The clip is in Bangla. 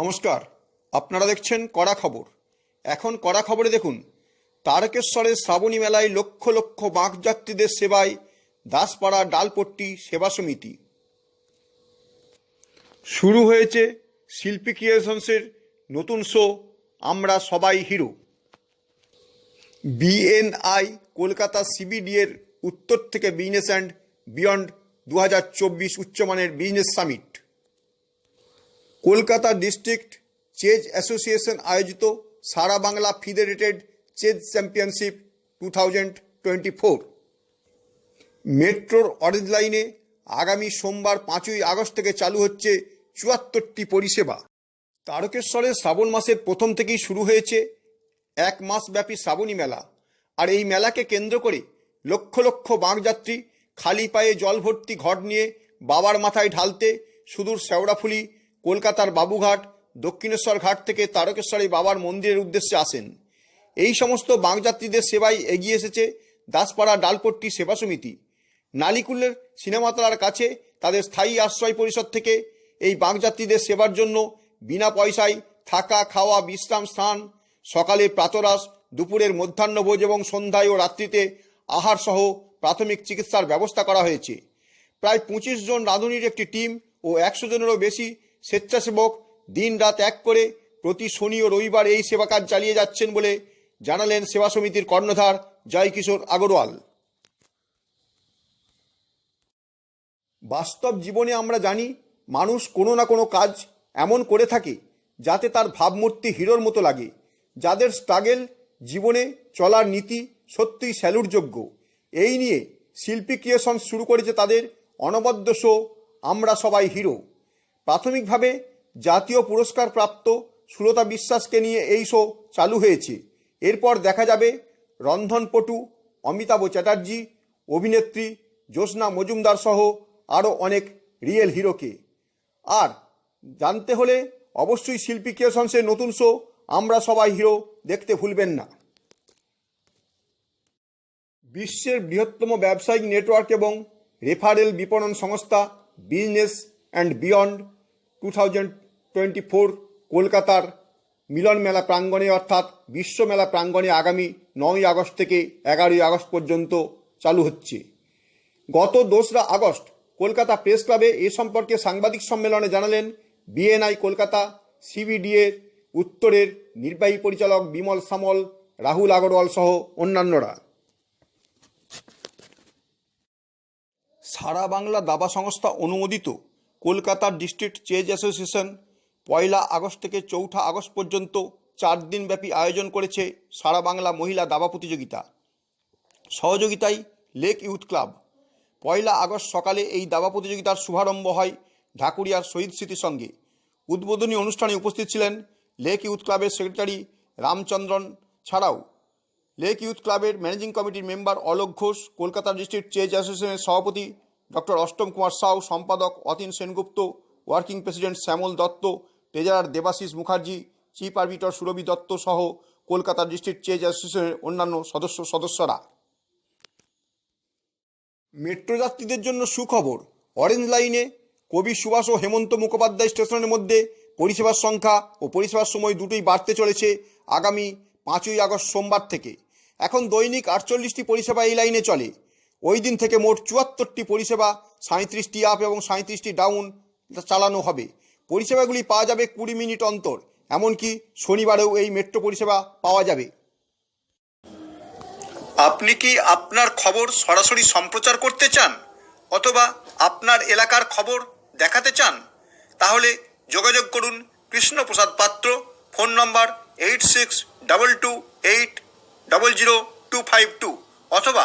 নমস্কার, আপনারা দেখছেন কড়া খবর। এখন কড়া খবরে দেখুন, তারকেশ্বরের শ্রাবণী মেলায় লক্ষ লক্ষ বাঁকযাত্রীদের সেবায় দাসপাড়া ডালপট্টি সেবা সমিতি। শুরু হয়েছে শিল্পী ক্রিয়েশনসের নতুন শো, আমরা সবাই হিরো। বিএনআই কলকাতা সিবিডি এর উত্তর থেকে বিজনেস অ্যান্ড বিয়ন্ড দু হাজার চব্বিশ উচ্চমানের business summit. Kolkata district chess association আয়োজিত সারা Bangla federated chess championship two thousand twenty four. মেট্রোর অরেঞ্জ লাইনে আগামী সোমবার পাঁচই আগস্ট থেকে চালু হচ্ছে চুয়াত্তরটি পরিষেবা। তারকেশ্বরে শ্রাবণ মাসের প্রথম থেকেই শুরু হয়েছে এক মাসব্যাপী শ্রাবণী মেলা। আর এই মেলাকে কেন্দ্র করে লক্ষ লক্ষ বাঁকযাত্রী খালি পায়ে জল ভর্তি ঘট নিয়ে বাবার মাথায় ঢালতে সুদূর শেওড়াফুলি কলকাতার বাবুঘাট, দক্ষিণেশ্বর ঘাট থেকে তারকেশ্বরী বাবার মন্দিরের উদ্দেশ্যে আসেন। এই সমস্ত বাঁকযাত্রীদের সেবায় এগিয়ে এসেছে দাসপাড়া ডালপট্টি সেবা সমিতি। নালিকুলের সিনেমাতলার কাছে তাদের স্থায়ী আশ্রয় পরিষদ থেকে এই বাঁকযাত্রীদের সেবার জন্য বিনা পয়সায় থাকা, খাওয়া, বিশ্রাম স্থান সকালে প্রাতরাস দুপুরের মধ্যাহ্নভোজ এবং সন্ধ্যায় ও রাত্রিতে আহার সহ প্রাথমিক চিকিৎসার ব্যবস্থা করা হয়েছে। প্রায় পঁচিশ জন রাঁধুনির একটি টিম ও একশো জনেরও বেশি স্বেচ্ছাসেবক দিন রাত এক করে প্রতি শনি ও রবিবার এই সেবা কাজ চালিয়ে যাচ্ছেন বলে জানালেন সেবা সমিতির কর্ণধার জয়কিশোর আগরওয়াল। বাস্তব জীবনে আমরা জানি মানুষ কোনো না কোনো কাজ এমন করে থাকে যাতে তার ভাবমূর্তি হিরোর মতো লাগে, যাদের স্ট্রাগেল জীবনে চলার নীতি সত্যিই স্যালুটযোগ্য এই নিয়ে শিল্পী ক্রিয়েশন শুরু করেছে তাদের অনবদ্য শো আমরা সবাই হিরো। প্রাথমিকভাবে জাতীয় পুরস্কার প্রাপ্ত সুলতা বিশ্বাসকে নিয়ে এই শো চালু হয়েছে। এরপর দেখা যাবে রন্ধনপটু, অমিতাভ চ্যাটার্জি, অভিনেত্রী জ্যোৎস্না মজুমদার সহ আরও অনেক রিয়েল হিরোকে। আর জানতে হলে অবশ্যই শিল্পী ক্রিয়েশনসের নতুন শো আমরা সবাই হিরো দেখতে ভুলবেন না। বিশ্বের বৃহত্তম ব্যবসায়িক নেটওয়ার্ক এবং রেফারেল বিপণন সংস্থা business and beyond two thousand twenty four কলকাতার মিলন মেলা প্রাঙ্গণে অর্থাৎ বিশ্ব মেলা প্রাঙ্গণে আগামী নয় আগস্ট থেকে এগারোই আগস্ট পর্যন্ত চালু হচ্ছে। গত দোসরা আগস্ট কলকাতা প্রেস ক্লাবে এ সম্পর্কে সাংবাদিক সম্মেলনে জানালেন বিএনআই কলকাতা, সিবিডিএর উত্তরের নির্বাহী পরিচালক বিমল সামল, রাহুল আগরওয়াল সহ অন্যান্যরা। সারা বাংলা দাবা সংস্থা অনুমোদিত কলকাতার ডিস্ট্রিক্ট চেজ অ্যাসোসিয়েশন, পয়লা আগস্ট থেকে চৌঠা আগস্ট পর্যন্ত চার দিনব্যাপী আয়োজন করেছে সারা বাংলা মহিলা দাবা প্রতিযোগিতা। সহযোগিতায় লেক ইউথ ক্লাব পয়লা আগস্ট সকালে এই দাবা প্রতিযোগিতার শুভারম্ভ হয় ঢাকুরিয়ার শহীদ স্মৃতির সঙ্গে। উদ্বোধনী অনুষ্ঠানে উপস্থিত ছিলেন লেক ইউথ ক্লাবের সেক্রেটারি রামচন্দ্রন ছাড়াও। লেক ইউথ ক্লাবের ম্যানেজিং কমিটির member Alok Ghosh, Kolkata district chess অ্যাসোসিয়েশনের সভাপতি ডক্টর অষ্টম কুমার সাউ, সম্পাদক Atin Sengupta, working president Shyamal Dutta treasurer Debashis Mukherjee, chief arbiter Surabhi Dutta সহ কলকাতা ডিস্ট্রিক্ট চেজ অ্যাসোসিয়েশনের অন্যান্য সদস্য সদস্যরা। মেট্রো যাত্রীদের জন্য সুখবর। অরেঞ্জ লাইনে কবি সুভাষ ও হেমন্ত মুখোপাধ্যায় স্টেশনের মধ্যে পরিষেবার সংখ্যা ও পরিষেবার সময় দুটোই বাড়তে চলেছে আগামী পাঁচই আগস্ট সোমবার থেকে। এখন দৈনিক আটচল্লিশটি পরিষেবা এই লাইনে চলে। ওই দিন থেকে মোট চুয়াত্তরটি পরিষেবা সাঁত্রিশটি আপ এবং সাঁত্রিশটি ডাউন চালানো হবে। পরিষেবাগুলি পাওয়া যাবে কুড়ি মিনিট অন্তর, এমনকি শনিবারেও এই মেট্রো পরিষেবা পাওয়া যাবে। আপনি কি আপনার খবর সরাসরি সম্প্রচার করতে চান অথবা আপনার এলাকার খবর দেখাতে চান? তাহলে যোগাযোগ করুন Krishnaprasad Patra, phone number eight six double two eight double zero two five two অথবা